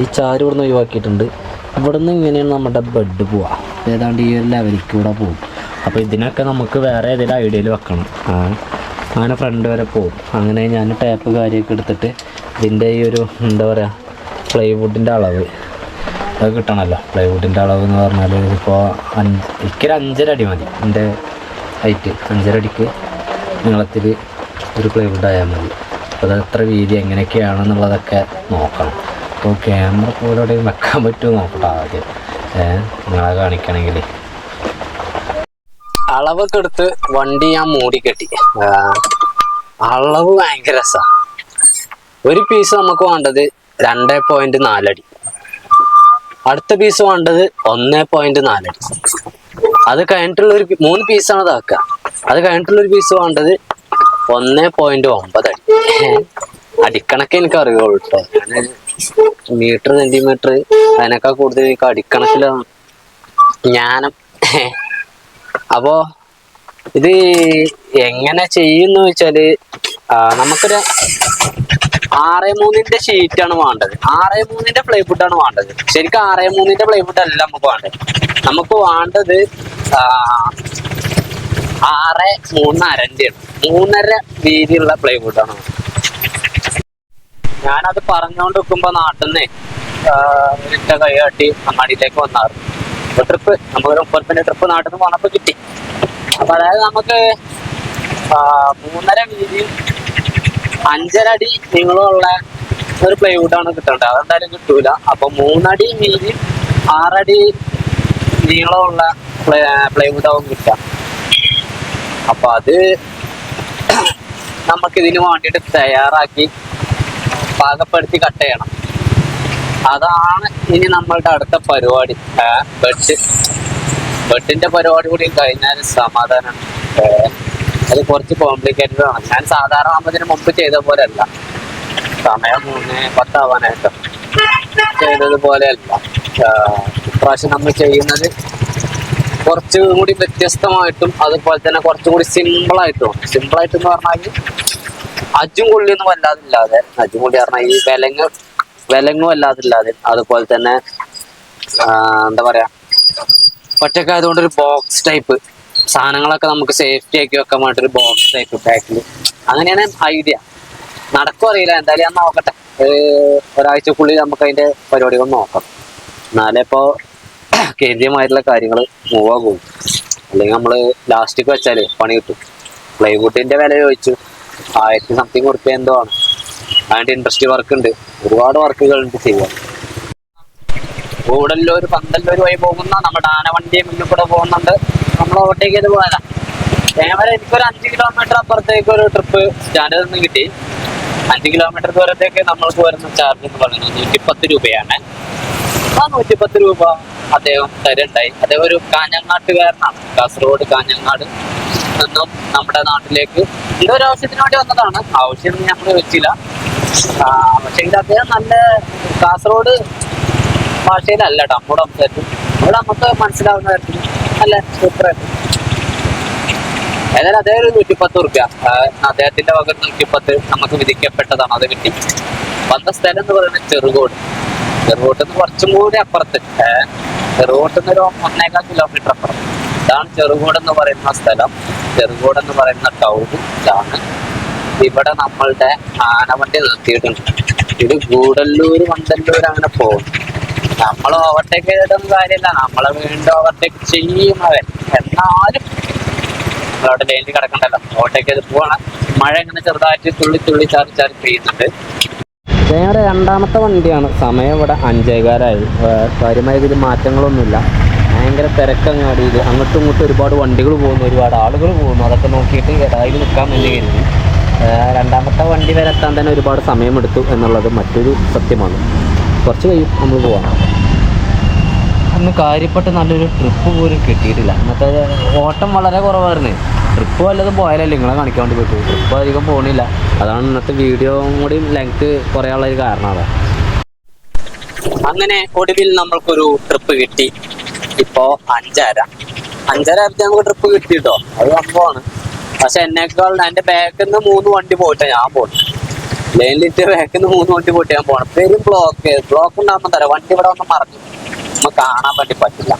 A: ഈ ചാരി ഇവിടുന്ന് ഒഴിവാക്കിയിട്ടുണ്ട്. ഇവിടുന്ന് ഇങ്ങനെയാണ് നമ്മുടെ ബെഡ് പോവുക. ഏതാണ്ട് ഈ ഒരു ലെവലിക്ക് കൂടെ പോകും അപ്പോൾ ഇതിനൊക്കെ നമുക്ക് വേറെ ഏതെങ്കിലും ഐഡിയയിൽ വെക്കണം. അങ്ങനെ ഫ്രണ്ട് വരെ പോകും അങ്ങനെ ഞാൻ ടാപ്പ് കാര്യമൊക്കെ എടുത്തിട്ട് ഇതിന്റെ ഈ ഒരു എന്താ പറയുക പ്ലൈവുഡിന്റെ അളവ് അത് കിട്ടണമല്ലോ പ്ലൈവുഡിന്റെ അളവ് എന്ന് പറഞ്ഞാൽ ഇപ്പോൾ അഞ്ച് എനിക്കൊരു അഞ്ചര അടി മതി. എന്റെ ഹൈറ്റ് അഞ്ചര അടിക്ക് നീളത്തിൽ ഒരു പ്ലൈവുഡ് ആയാൽ മതി. അത് എത്ര വീതി എങ്ങനെയൊക്കെയാണെന്നുള്ളതൊക്കെ നോക്കണം. അപ്പോൾ ക്യാമറ പോലെ എവിടെയും വെക്കാൻ പറ്റുമോ നോക്കട്ടെ ആദ്യം. നിങ്ങളെ കാണിക്കണമെങ്കിൽ അളവൊക്കെ എടുത്ത് വണ്ടി ഞാൻ മൂടിക്കെട്ടി. അളവ് ഭയങ്കര രസമാണ് ഒരു പീസ് നമുക്ക് വേണ്ടത് രണ്ട് പോയിന്റ് നാലടി. അടുത്ത പീസ് വേണ്ടത് ഒന്ന് പോയിന്റ് നാലടി. അത് കഴിഞ്ഞിട്ടുള്ള ഒരു മൂന്ന് പീസാണ് ഇതാക്കുക അത് കഴിഞ്ഞിട്ടുള്ള ഒരു പീസ് വേണ്ടത് ഒന്ന് പോയിന്റ് ഒമ്പത് അടി അടിക്കണക്ക് എനിക്ക് അറിയുള്ളൂ മീറ്റർ സെന്റിമീറ്റർ അതിനേക്കാൾ കൂടുതൽ എനിക്ക് അടിക്കണക്കിലാണ് ജ്ഞാനം. അപ്പോ ഇത് എങ്ങനെ ചെയ്യുന്നു വെച്ചാൽ നമുക്കൊരു ആറ് മൂന്നിന്റെ ഷീറ്റാണ് വേണ്ടത്. ആറ് മൂന്നിന്റെ പ്ലൈവുഡ് ആണ് വേണ്ടത്. ശരിക്കും ആറ് മൂന്നിന്റെ പ്ലൈവുഡ് അല്ല നമുക്ക് വേണ്ടത്. നമുക്ക് വേണ്ടത് ആറ് മൂന്ന് അരന്റെയാണ്. മൂന്നര വീതിയുള്ള പ്ലൈവുഡ് ആണ് ഞാനത് പറഞ്ഞുകൊണ്ട് വെക്കുമ്പോ നാട്ടിൽ നിന്ന് ഇട്ട കൈ കാട്ടി അങ്ങാടിയിലേക്ക് വന്നാറ്. ട്രിപ്പ് നമുക്കൊരു മുപ്പത്തിന്റെ ട്രിപ്പ് നാട്ടിൽ നിന്ന് വന്നപ്പോ കിട്ടി. അപ്പൊ അതായത് നമുക്ക് മൂന്നര വീതിയും അഞ്ചര അടി നീളമുള്ള ഒരു പ്ലൈവുഡ് കിട്ടേണ്ടത്. അതെന്തായാലും കിട്ടൂല. അപ്പൊ മൂന്നടി വീതി ആറടി നീളമുള്ള പ്ലൈവുഡ് ആവും കിട്ടുക. അപ്പൊ അത് നമുക്ക് ഇതിന് വേണ്ടിയിട്ട് തയ്യാറാക്കി പാകപ്പെടുത്തി കട്ട് ചെയ്യണം. അതാണ് ഇനി നമ്മളുടെ അടുത്ത പരിപാടി. ബെഡ്. ബെഡിന്റെ പരിപാടി കൂടി കഴിഞ്ഞാൽ സമാധാനം. അത് കുറച്ച് കോംപ്ലിക്കേറ്റഡ് ആണ്. ഞാൻ സാധാരണ നമ്മതിന് മുമ്പ് ചെയ്ത പോലെ അല്ല സമയം മൂന്ന് പത്താവാനായിട്ട്. ചെയ്തത് പോലെയല്ല. ആഹ് ഇപ്രാവശ്യം നമ്മൾ ചെയ്യുന്നത് കുറച്ചും കൂടി വ്യത്യസ്തമായിട്ടും അതുപോലെ തന്നെ കുറച്ചും കൂടി ആയിട്ട്. എന്ന് പറഞ്ഞാൽ അജും കൊള്ളിയൊന്നും വല്ലാതില്ലാതെ അജും കൊള്ളി പറഞ്ഞാൽ ഈ വിലങ്ങ് വിലങ്ങും വല്ലാതില്ലാതെ അതുപോലെ തന്നെ എന്താ പറയാ ഒറ്റക്കായതുകൊണ്ട് ഒരു ബോക്സ് ടൈപ്പ് സാധനങ്ങളൊക്കെ നമുക്ക് സേഫ്റ്റി ആക്കി വെക്കാൻ വേണ്ടി ഒരു ബോക്സ് ടൈപ്പ് പാക്കിൽ അങ്ങനെയാണ് ഐഡിയ നടക്കും അറിയില്ല. എന്തായാലും ഞാൻ നോക്കട്ടെ. ഒരു ഒരാഴ്ചക്കുള്ളിൽ നമുക്ക് അതിന്റെ പരിപാടികൾ നോക്കാം. എന്നാലേ ഇപ്പോൾ കേന്ദ്രീയമായിട്ടുള്ള കാര്യങ്ങൾ മൂവ് ആകും അല്ലെങ്കിൽ നമ്മൾ ലാസ്റ്റിക്ക് വെച്ചാൽ പണി കിട്ടും. പ്ലൈവുഡിന്റെ വില ചോദിച്ചു. ആയിരത്തി സംതിങ് കൊടുക്കുക എന്തോ ആണ്. അതിന്റെ ഇൻട്രസ്റ്റ് വർക്ക് ഉണ്ട്. ഒരുപാട് വർക്കുകൾ ഉണ്ട് ചെയ്യാൻ. കൂടല്ലൂർ പന്തല്ലൂർ വഴി പോകുന്ന നമ്മുടെ ആനവണ്ടിയെ മുന്നിൽ കൂടെ പോകുന്നുണ്ട്. നമ്മൾ ഓവർടേക്ക് ചെയ്ത് പോകാനാ ക്യാമറ എനിക്കൊരു അഞ്ച് കിലോമീറ്റർ അപ്പുറത്തേക്ക് ഒരു ട്രിപ്പ് സ്റ്റാൻഡിൽ നിന്ന് കിട്ടി. അഞ്ച് കിലോമീറ്റർ ദൂരത്തേക്ക് നമ്മൾക്ക് വരുന്ന ചാർജ് എന്ന് പറയുന്നത് നൂറ്റിപ്പത്ത് രൂപയാണ്. ആ നൂറ്റിപ്പത്ത് രൂപ അദ്ദേഹം തരുണ്ടായി. അദ്ദേഹം ഒരു കാഞ്ഞങ്ങാട്ടുകാരനാണ്. കാസർഗോഡ് കാഞ്ഞങ്ങാട്. നിന്നും നമ്മുടെ നാട്ടിലേക്ക്? ഇത് ഒരു ആവശ്യത്തിന് വേണ്ടി വന്നതാണ്. ആവശ്യം ഞങ്ങൾ വെച്ചില്ല. പക്ഷെ ഇത് അദ്ദേഹം നല്ല കാസർഗോഡ് ഭാഷയിലല്ല കേട്ടോ നമ്മുടെ സംസാരിച്ചു. ഇവിടെ നമുക്ക് മനസ്സിലാവുന്ന തരത്തിൽ നല്ല സൂപ്പറായിട്ട്. ഏതായാലും അദ്ദേഹം ഒരു നൂറ്റിപ്പത്ത് റുപ്യ അദ്ദേഹത്തിന്റെ വക നൂറ്റിപ്പത്ത് നമുക്ക് വിധിക്കപ്പെട്ടതാണ് അത് കിട്ടി. വന്ന സ്ഥലം എന്ന് പറയുന്നത് ചെറുകോട്. ചെറുകോട്ട് നിന്ന് കുറച്ചും കൂടി അപ്പുറത്ത്. ചെറുകോട്ട് നിന്ന് ഒരു ഒന്നേകാൽ കിലോമീറ്റർ അപ്പുറം. ഇതാണ് ചെറുകോട് എന്ന് പറയുന്ന സ്ഥലം. ചെറുകോട് എന്ന് പറയുന്ന ടൗൺ ഇതാണ്. ഇവിടെ നമ്മളുടെ ആനവണ്ടി നിർത്തിയിട്ടുണ്ട്. ഇത് ഗൂഡല്ലൂർ മണ്ടല്ലൂർ അങ്ങനെ പോകും നമ്മൾ ഓവർടേക്ക് ചെയ്തിട്ടൊന്നും കാര്യമില്ല. നമ്മളെ വീണ്ടും ഓവർടേക്ക് ചെയ്യും അവൻ. എന്നാലും അവിടെ ലൈനിൽ കിടക്കണ്ടല്ലോ. ഓവർടേക്ക് ചെയ്ത് പോവാണ്. മഴ ഇങ്ങനെ ചെറുതായിട്ട് തുള്ളി തുള്ളി ചാറി ചാറി പെയ്യുന്നുണ്ട്. ഞങ്ങളുടെ രണ്ടാമത്തെ വണ്ടിയാണ്. സമയം ഇവിടെ അഞ്ചേകാലായി. കാര്യമായ ഇതിൽ മാറ്റങ്ങളൊന്നുമില്ല. ഭയങ്കര തിരക്കങ്ങാടിയിൽ അങ്ങോട്ടും ഇങ്ങോട്ടും ഒരുപാട് വണ്ടികൾ പോകുന്നു ഒരുപാട് ആളുകൾ പോകുന്നു. അതൊക്കെ നോക്കിയിട്ട് ഇടയിൽ നിൽക്കാൻ വേണ്ടി കരുതി. രണ്ടാമത്തെ വണ്ടി വരെ എത്താൻ തന്നെ ഒരുപാട് സമയമെടുത്തു എന്നുള്ളത് മറ്റൊരു സത്യമാണ്. കുറച്ച് കഴിയും നമ്മൾ പോവാം. അന്ന് കാര്യപ്പെട്ട് നല്ലൊരു ട്രിപ്പ് പോലും കിട്ടിയിട്ടില്ല. അന്നത്തെ ഓട്ടം വളരെ കുറവായിരുന്നു. ട്രിപ്പ് വല്ലതും പോയാലല്ലേ നിങ്ങളെ കാണിക്കാൻ വേണ്ടി പറ്റൂ. ട്രിപ്പ് അധികം പോകണില്ല അതാണ് ഇന്നത്തെ വീഡിയോ കൂടി ലെങ്ത് കുറയാനുള്ള ഒരു കാരണം. അങ്ങനെ ഒടുവിൽ നമ്മൾക്കൊരു ട്രിപ്പ് കിട്ടി. ഇപ്പോ അഞ്ചര. അഞ്ചര ആയിരത്തി നമുക്ക് ട്രിപ്പ് കിട്ടിട്ടോ? അത് സംഭവമാണ് പക്ഷെ എന്നേക്കാൾ എന്റെ ബാക്കിൽ നിന്ന് മൂന്ന് വണ്ടി പോയിട്ടാ ഞാൻ പോട്ടെ ലൈനിലിട്ട് ബാക്കിൽ നിന്ന് മൂന്ന് വണ്ടി പോയിട്ട് ഞാൻ പോണം പേരും ബ്ലോക്ക് ബ്ലോക്ക് ഉണ്ടാകുമ്പോൾ തരാം വണ്ടി ഇവിടെ ഒന്ന് മറഞ്ഞു. നമുക്ക് കാണാൻ വേണ്ടി പറ്റില്ല.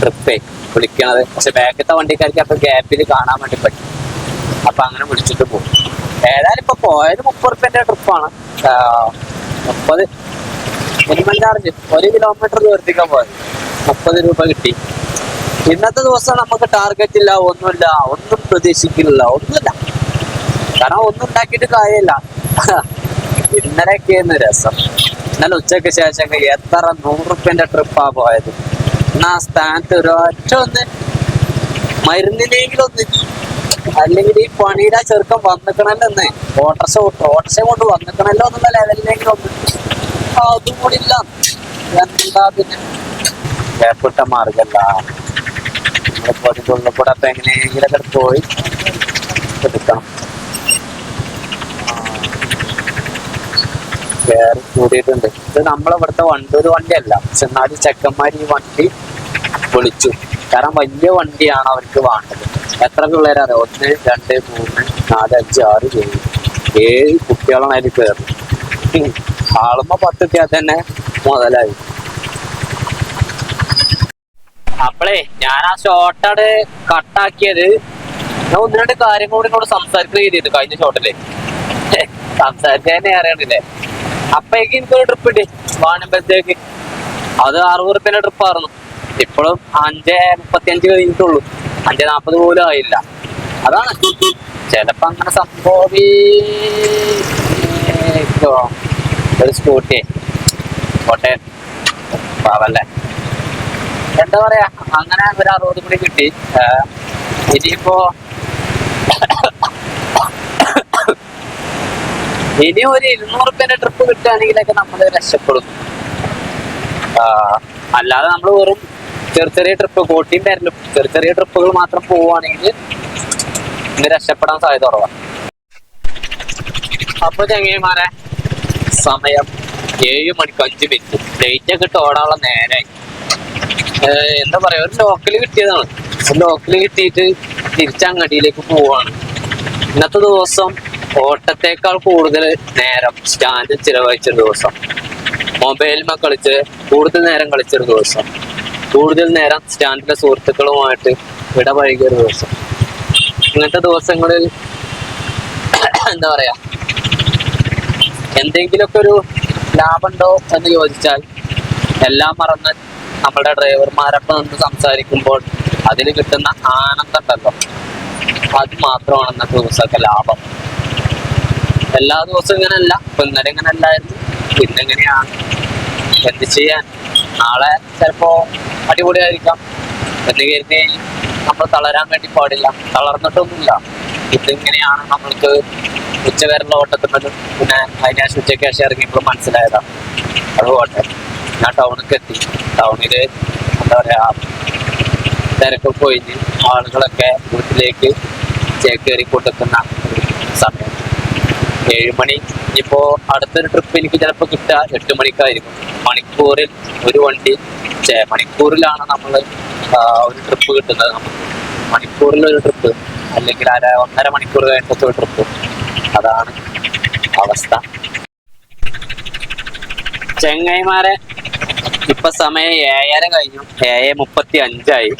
A: ട്രിപ്പേ വിളിക്കണത്. പക്ഷെ ബാക്കിലത്തെ വണ്ടിക്കാർക്ക് അപ്പൊ ഗ്യാപ്പിൽ കാണാൻ വേണ്ടി പറ്റും. അപ്പൊ അങ്ങനെ വിളിച്ചിട്ട് പോകും ഏതായാലും ഇപ്പൊ പോയത് മുപ്പത് റുപ്യന്റെ ട്രിപ്പാണ് മുപ്പത്. മിനിമം ചാർജ് ഒരു കിലോമീറ്റർ ദൂരത്തേക്കാണ് പോയത്. മുപ്പത് രൂപ കിട്ടി. ഇന്നത്തെ ദിവസം നമുക്ക് ടാർഗറ്റ് ഇല്ല ഒന്നുമില്ല ഒന്നും പ്രതീക്ഷിക്കുന്നില്ല ഒന്നുമില്ല. കാരണം ഒന്നും ഉണ്ടാക്കിയിട്ട് കാര്യമില്ല. ഇന്നലെയൊക്കെയായിരുന്നു രസം. ഇന്നലെ ഉച്ചയ്ക്ക് ശേഷം എത്ര നൂറ് റുപ്യന്റെ ട്രിപ്പാ പോയത്. എന്നാ സ്ഥാനത്ത് ഒരു ഒറ്റ ഒന്ന് മരുന്നിനെങ്കിലും അല്ലെങ്കിൽ ഈ പണിയുടെ ചെറുക്കം വന്നിക്കണല്ലോ എന്ന് ഓട്ടർഷ ഓട്ടർഷ കൊണ്ട് വന്നിക്കണല്ലോ എന്നുള്ള ലെവലിലെങ്കിലും ഒന്ന് അതും കൂടി ഇല്ല. എന്താ പിന്നെ? വേപ്പിട്ട മാർഗല്ല. നമ്മളിപ്പോ അതിന്റെ ഉള്ളിൽ കൂടെ അപ്പൊ എങ്ങനെയെങ്കിലൊക്കെ പോയി എടുക്കണം. കൂടിയിട്ടുണ്ട്. ഇത് നമ്മളിവിടുത്തെ വണ്ടി ഒരു വണ്ടിയല്ല. പക്ഷെ എന്നാലും ചെക്കന്മാർ ഈ വണ്ടി വിളിച്ചു. കാരണം വലിയ വണ്ടിയാണ് അവർക്ക് വേണ്ടത്. എത്ര പിള്ളേരാണ് ഒന്ന് രണ്ട് മൂന്ന് നാല് അഞ്ച് ആറ് ഏഴ്. ഏഴ് കുട്ടികളാണ് അതിൽ കയറുന്നത് ആളുമ്പോ പത്ത് എത്തിയാൽ തന്നെ മുതലായി. അപ്പളേ ഞാൻ ആ ഷോട്ടാണ് കട്ടാക്കിയത് ഞാൻ ഒന്ന് രണ്ട് കാര്യം കൂടി കൂടെ സംസാരിക്കുക ചെയ്തിട്ട് കഴിഞ്ഞ ഷോട്ടിൽ സംസാരിക്കാൻ അറിയണില്ലേ? അപ്പേക്ക് എനിക്കൊരു ട്രിപ്പ് ഉണ്ട് വാണിമ്പത്തേക്ക് അത് അറുപത് റുപ്യന്റെ ട്രിപ്പ് ആയിരുന്നു. ഇപ്പോഴും അഞ്ച് മുപ്പത്തിയഞ്ച് കഴിഞ്ഞിട്ടുള്ളൂ. അഞ്ച് നാപ്പത് പോലും ആയില്ല. അതാണ്. ചിലപ്പോ അങ്ങനെ സംഭവി ഒരു സ്കൂട്ടി. കോട്ടയം പാവല്ലേ എന്താ പറയാ അങ്ങനെ ഒരു അറുപത് കൂടി കിട്ടി. ഇനിയിപ്പോ ഇനി ഒരു ഇരുന്നൂറ് റുപ്യന്റെ ട്രിപ്പ് കിട്ടുകയാണെങ്കിലൊക്കെ നമ്മൾ രക്ഷപ്പെടും. അല്ലാതെ നമ്മൾ വെറും ചെറിയ ചെറിയ ട്രിപ്പ് കോട്ടിയും പേരിലും ചെറിയ ചെറിയ ട്രിപ്പുകൾ മാത്രം പോവുകയാണെങ്കിൽ ഇന്ന് രക്ഷപ്പെടാൻ സാധ്യത കുറവാണ് അപ്പൊ ചങ്ങേമാരെ സമയം ഏഴ് മണിക്ക് അഞ്ച് മിനിറ്റ് ഡേറ്റ് ഒക്കെ ഇട്ട് ഓടാനുള്ള നേരായി. എന്താ പറയാ ഒരു ലോക്കൽ കിട്ടിയതാണ്. ലോക്കൽ കിട്ടിയിട്ട് തിരിച്ചങ്ങടിയിലേക്ക് പോവാണ്. ഇന്നത്തെ ദിവസം ഓട്ടത്തേക്കാൾ കൂടുതൽ നേരം സ്റ്റാൻഡിൽ ചിലവഴിച്ചൊരു ദിവസം. മൊബൈലിമ കളിച്ച് കൂടുതൽ നേരം കളിച്ചൊരു ദിവസം. കൂടുതൽ നേരം സ്റ്റാൻഡിലെ സുഹൃത്തുക്കളുമായിട്ട് ഇടപഴകിയ ഒരു ദിവസം. ഇങ്ങനത്തെ ദിവസങ്ങളിൽ എന്താ പറയാ എന്തെങ്കിലുമൊക്കെ ഒരു ലാഭമുണ്ടോ എന്ന് ചോദിച്ചാൽ എല്ലാം മറന്ന് നമ്മുടെ ഡ്രൈവർമാരൊപ്പം നിന്ന് സംസാരിക്കുമ്പോൾ അതിന് കിട്ടുന്ന ആനന്ദം ഉണ്ടല്ലോ അത് മാത്രമാണ് ഇന്നത്തെ ദിവസമൊക്കെ ലാഭം. എല്ലാ ദിവസവും ഇങ്ങനെയല്ല. ഇപ്പൊ ഇന്നലെ ഇങ്ങനെ അല്ലായിരുന്നു ഇന്നെങ്ങനെയാണ് എന്ത് ചെയ്യാൻ? നാളെ ചിലപ്പോ അടിപൊളിയായിരിക്കാം. എന്ന് കരുതി നമ്മൾ തളരാൻ വേണ്ടി പാടില്ല. തളർന്നിട്ടൊന്നുമില്ല. ഇതിങ്ങനെയാണ് നമ്മൾക്ക് ഉച്ചവരെയുള്ള ഓട്ടത്തിനും പിന്നെ അതിനാശ് ഉച്ചയ്ക്ക് ഇറങ്ങിയപ്പോൾ മനസ്സിലായതാണ്. അതുകൊണ്ട് ഞാൻ ടൗണിലേക്ക് എത്തി. ടൗണിൽ എന്താ പറയാ തിരക്ക് പോയിഞ്ഞ് ആളുകളൊക്കെ വീട്ടിലേക്ക് ചേക്കേറി കൊടുക്കുന്ന സമയം. ഏഴ് മണി. ഇപ്പോ അടുത്തൊരു ട്രിപ്പ് എനിക്ക് ചിലപ്പോൾ കിട്ടുക. എട്ട് മണിക്കായിരിക്കും. മണിക്കൂറിൽ ഒരു വണ്ടി മണിക്കൂറിലാണ് നമ്മൾ ഒരു ട്രിപ്പ് കിട്ടുന്നത് നമുക്ക്. മണിക്കൂറിൽ ഒരു ട്രിപ്പ് അല്ലെങ്കിൽ അര ഒന്നര മണിക്കൂർ കഴിഞ്ഞിട്ട് ഒരു ട്രിപ്പ് അതാണ് അവസ്ഥ. ചെങ്ങൈമാരെ ഇപ്പൊ സമയം ഏഴര കഴിഞ്ഞു. ഏഴ് മുപ്പത്തി അഞ്ചായി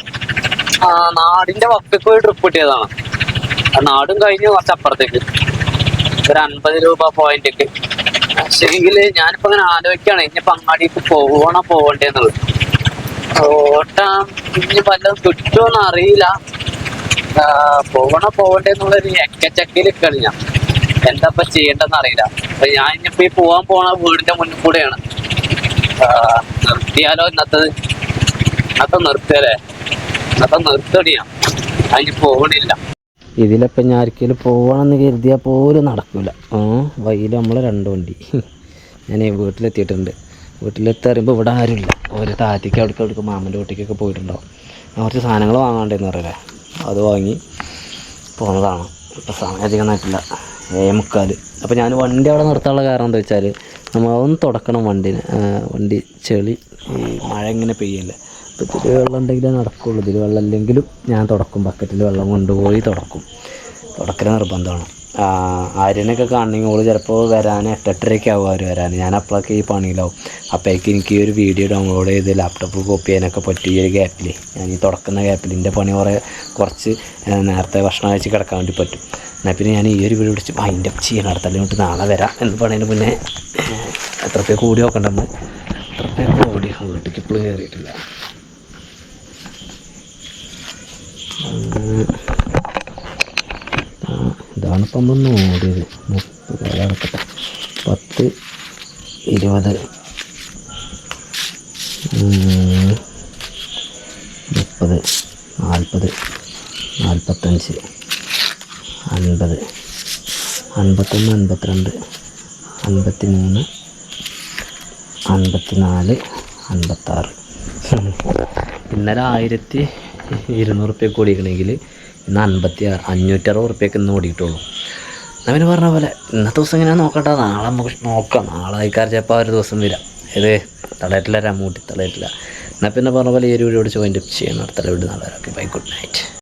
A: ആ നാടിന്റെ വക്കക്ക് പോയി ട്രിപ്പ് കിട്ടിയതാണ്. നാടും കഴിഞ്ഞ് കുറച്ച് അപ്പുറത്തേക്ക് ഒരു അൻപത് രൂപ പോയിന്റൊക്കെ പക്ഷേങ്കിൽ ഞാനിപ്പോ അങ്ങനെ ആലോചിക്കുകയാണ് ഇനിയിപ്പോ അങ്ങാടിക്ക് പോവണോ പോവണ്ടേന്നുള്ളത്. ഓട്ടം ഇനി വല്ലതും കിട്ടുമെന്ന് അറിയില്ല. പോവണ പോവണോ പോവണ്ടേന്നുള്ളൊരു എക്കച്ചക്കയിലൊക്കെയാണ് ഞാൻ. എന്താ ഇപ്പൊ ചെയ്യേണ്ടതെന്ന് അറിയില്ല. അപ്പൊ ഞാൻ ഇനിയിപ്പോ ഈ പോവാൻ പോണ വീടിന്റെ മുന്നിൽ കൂടെയാണ്. നിർത്തിയാലോ ഇന്നത്തെ ഇന്നത്തെ നിർത്തിയല്ലേ? ഇന്നത്തെ നിർത്തടിയാ അതിന് പോകണില്ല ഇതിലപ്പം ഞാൻ ആർക്കെങ്കിലും പോകണമെന്ന് കരുതിയാൽ പോലും നടക്കില്ല ആ വയ്യിൽ നമ്മൾ രണ്ട് വണ്ടി. ഞാൻ വീട്ടിലെത്തിയിട്ടുണ്ട്. വീട്ടിലെത്തി അറിയുമ്പോൾ ഇവിടെ ആരുമില്ല. ഒരു താറ്റിക്ക് അവിടേക്ക് അവിടേക്ക് മാമന്റെ വീട്ടിലേക്കൊക്കെ പോയിട്ടുണ്ടാവും. ഞാൻ കുറച്ച് സാധനങ്ങൾ വാങ്ങാണ്ടെന്ന് പറയല്ലേ അത് വാങ്ങി പോകുന്നതാണ് ഇപ്പം സമയം അധികം നാട്ടില്ല ഏ മുക്കാൽ അപ്പോൾ ഞാൻ വണ്ടി അവിടെ നിർത്താനുള്ള കാരണം എന്താ വെച്ചാൽ നമ്മൾ ഒന്ന് തുടക്കണം വണ്ടിന്. വണ്ടി ചെളി. ഈ മഴ ഇങ്ങനെ പെയ്യല്ലേ. അപ്പോൾ ഇതിൽ വെള്ളം ഉണ്ടെങ്കിലേ നടക്കുള്ളൂ. ഇതിൽ വെള്ളം ഇല്ലെങ്കിലും ഞാൻ തുടക്കും. ബക്കറ്റിൽ വെള്ളം കൊണ്ടുപോയി തുടക്കും. തുടക്കൽ നിർബന്ധമാണ്. ആര്യനൊക്കെ കാണണമെങ്കിൽ ഓൾ ചിലപ്പോൾ വരാൻ എട്ടെട്ടരയ്ക്ക് ആവും അവർ വരാൻ ഞാൻ അപ്പോഴൊക്കെ ഈ പണിയിലാവും. അപ്പോഴേക്ക് എനിക്ക് ഈ ഒരു വീഡിയോ ഡൗൺലോഡ് ചെയ്ത് ലാപ്ടോപ്പ് കോപ്പി ചെയ്യാനൊക്കെ പറ്റും ഈ ഒരു ഗ്യാപ്പിൽ ഞാൻ ഈ തുടക്കുന്ന ഗ്യാപ്പിൽ എന്റെ പണി കുറേ കുറച്ച് നേരത്തെ ഭക്ഷണം കഴിച്ച് കിടക്കാൻ വേണ്ടി പറ്റും. എന്നാൽ പിന്നെ ഞാൻ ഈ ഒരു വീഡിയോ വിളിച്ച് അപ്പ് ചെയ്യണം അടുത്തല്ലോട്ട് നാളെ വരാം എന്ന് പറയുന്നതിന് മുന്നേ എത്ര കൂടി നോക്കണ്ട നമ്മൾ എത്ര കൂടി വീട്ടിലേക്ക് ഇപ്പോഴും കയറിയിട്ടില്ല ഇതാണ് ഇപ്പം നമ്മൾ ഓടിയത് മുപ്പത് പത്ത് ഇരുപത്. മുപ്പത് നാൽപ്പത് നാൽപ്പത്തഞ്ച് അൻപത്. അൻപത്തൊന്ന് അൻപത്തിരണ്ട് അൻപത്തി മൂന്ന് അൻപത്തി നാല് അൻപത്താറ്. ഇന്നലെ ആയിരത്തി ഇരുന്നൂറ് റുപ്യ ഓടിക്കണമെങ്കിൽ ഇന്ന് അൻപത്തി ആറ് അഞ്ഞൂറ്ററുപത് ഉറുപ്പ്യക്ക് ഇന്ന് ഓടിയിട്ടുള്ളൂ. അവന് പറഞ്ഞ പോലെ ഇന്നത്തെ ദിവസം ഇങ്ങനെ നോക്കട്ടെ? നാളെ നമുക്ക് നോക്കാം. നാളെ ആയിക്കാർ ചിലപ്പോൾ ഒരു ദിവസം വരാം. ഇത് തളയറ്റില്ല രാമൂട്ടി തളയറ്റില്ല എന്നാൽ പിന്നെ പറഞ്ഞ പോലെ ഈ ഒരു വീഡിയോ ചോദിച്ച് ചെയ്യണം അടുത്ത വീഡിയോ നാളെ ബൈ ഗുഡ് നൈറ്റ്.